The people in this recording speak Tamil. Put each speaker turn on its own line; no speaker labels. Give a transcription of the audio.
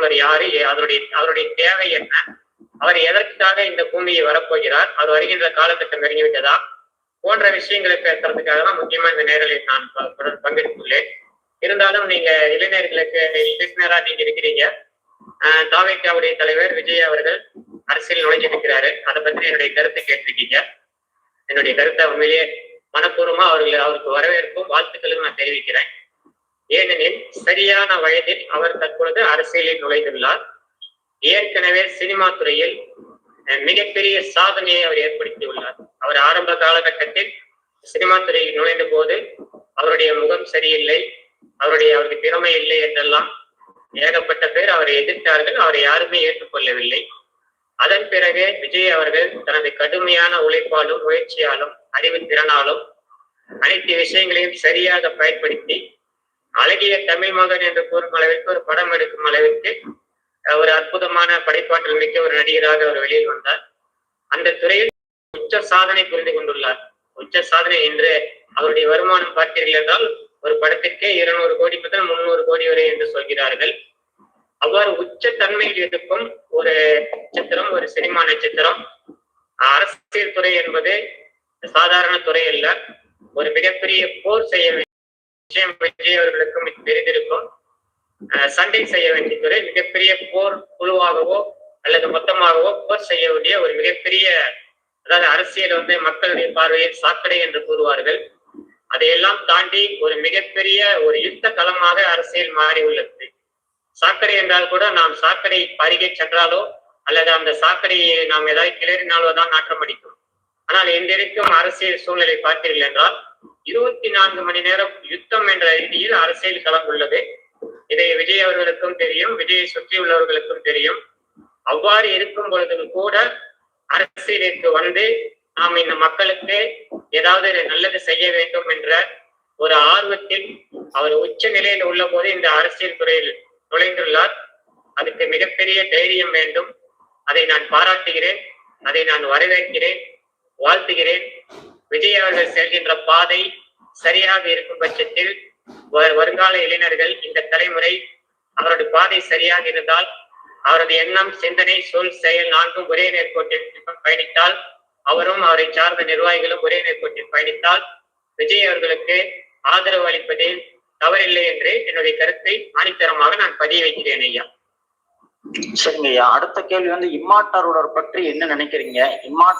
ஆண்டவர் யாரு? அவருடைய அவருடைய தேவை என்ன? அவர் எதற்காக இந்த பூமியை வரப்போகிறார்? அவர் வருகின்ற காலகட்டம் நெருங்கிவிட்டதா? போன்ற விஷயங்களை பேசுறதுக்காக தான் முக்கியமா இந்த நேரலில் நான் பங்கெடுத்துள்ளேன். இருந்தாலும் நீங்க இளைஞர்களுக்கு இளைஞரா நீங்க இருக்கிறீங்க. ஆஹ் தாவேக்காவுடைய தலைவர் விஜய் அவர்கள் அரசியல் நுழைஞ்சிருக்கிறாரு. அதை பத்தி என்னுடைய கருத்தை கேட்டிருக்கீங்க. என்னுடைய கருத்தை உண்மையிலேயே மனப்பூர்வமா அவர்கள் அவருக்கு வரவேற்பும் வாழ்த்துக்களும் நான் தெரிவிக்கிறேன். ஏனெனில் சரியான வயதில் அவர் தற்பொழுது அரசியலில் நுழைந்துள்ளார். ஏற்கனவே சினிமா துறையில் மிகப்பெரிய சாதனையை அவர் ஏற்படுத்தியுள்ளார். அவர் ஆரம்ப காலகட்டத்தில் சினிமா துறையில் நுழைந்த போது அவருடைய முகம் சரியில்லை அவருடைய அவருக்கு திறமை இல்லை என்றெல்லாம் ஏகப்பட்ட பேர் அவரை எதிர்த்தார்கள் அவரை யாருமே ஏற்றுக்கொள்ளவில்லை. அதன் பிறகு விஜய் அவர்கள் தனது கடுமையான உழைப்பாலும் முயற்சியாலும் அறிவு திறனாலும் அனைத்து விஷயங்களையும் சரியாக பயன்படுத்தி அழகிய தமிழ் மகன் என்று கூறும் அளவிற்கு ஒரு படம் எடுக்கும் அளவிற்கு ஒரு அற்புதமான படைப்பாற்றல் மிக்க ஒரு நடிகராக அவர் வெளியில் வந்தார். அந்த துறையில் உச்ச சாதனை புரிந்து கொண்டுள்ளார். உச்ச சாதனை என்று அவருடைய வருமானம் பார்த்தீர்கள் என்றால் ஒரு படத்திற்கே இருநூறு கோடி முதல் முன்னூறு கோடி வரை என்று சொல்கிறார்கள். அவ்வாறு உச்ச தன்மையில் இருக்கும் ஒரு நட்சத்திரம் ஒரு சினிமா நட்சத்திரம் அரசியல் துறை என்பது சாதாரண துறை அல்ல. ஒரு மிகப்பெரிய போர் செய்ய நிச்சயம் விஜய் அவர்களுக்கும் இது தெரிந்திருக்கும். சண்டை செய்ய வேண்டிய துறை மிகப்பெரிய போர் குழுவாகவோ அல்லது மொத்தமாகவோ போர் செய்ய வேண்டிய ஒரு மிகப்பெரிய அதாவது அரசியல் வந்து மக்களுடைய பார்வையில் சாக்கடை என்று கூறுவார்கள். அதையெல்லாம் தாண்டி ஒரு மிகப்பெரிய ஒரு யுத்த களமாக அரசியல் மாறி உள்ளது சாக்கடை என்றால் கூட நாம் சாக்கடை அருகே சென்றாலோ அல்லது அந்த சாக்கடையை நாம் ஏதாவது கிளறினாலோ தான் நாற்றம் அடிக்கும் ஆனால் இன்றிருக்கும் அரசியல் சூழ்நிலை பார்த்தீர்கள் என்றால் இருபத்தி நான்கு மணி நேரம் யுத்தம் என்ற ரீதியில் அரசியல் களம் உள்ளது இதை விஜய் அவர்களுக்கும் தெரியும் விஜயை சுற்றி உள்ளவர்களுக்கும் தெரியும். அவ்வாறு இருக்கும் பொழுதும் கூட அரசியலுக்கு வந்து நாம் இந்த மக்களுக்கு ஏதாவது நல்லது செய்ய வேண்டும் என்ற ஒரு ஆர்வத்தில் அவர் உச்ச நிலையில் உள்ள போது இந்த அரசியல் துறையில் நுழைந்துள்ளார். அதுக்கு மிகப்பெரிய தைரியம் வேண்டும். அதை நான் பாராட்டுகிறேன். அதை நான் வரவேற்கிறேன். வாழ்த்துகிறேன். விஜய் அவர்கள் செல்கின்ற பாதை சரியாக இருக்கும் பட்சத்தில் வருங்கால இளைஞர்கள் இந்த தலைமுறை அவருடைய பாதை சரியாக இருந்தால் அவரது எண்ணம் சிந்தனை சொல் செயல் நான்கும் ஒரே நேர்கோட்டில் பயணித்தால் அவரும் அவரை சார்ந்த நிர்வாகிகளும் ஒரே நேர்கோட்டில் பயணித்தால் விஜய் அவர்களுக்கு ஆதரவு அளிப்பதில் தவறில்லை என்று என்னுடைய கருத்தை ஆணித்தரமாக நான் பதிய வைக்கிறேன் ஐயா.
சரிங்க ஐயா. அடுத்த கேள்வி வந்து இம்மாட்டாரோட பற்றி என்ன நினைக்கிறீங்க? இம்மாட்டார்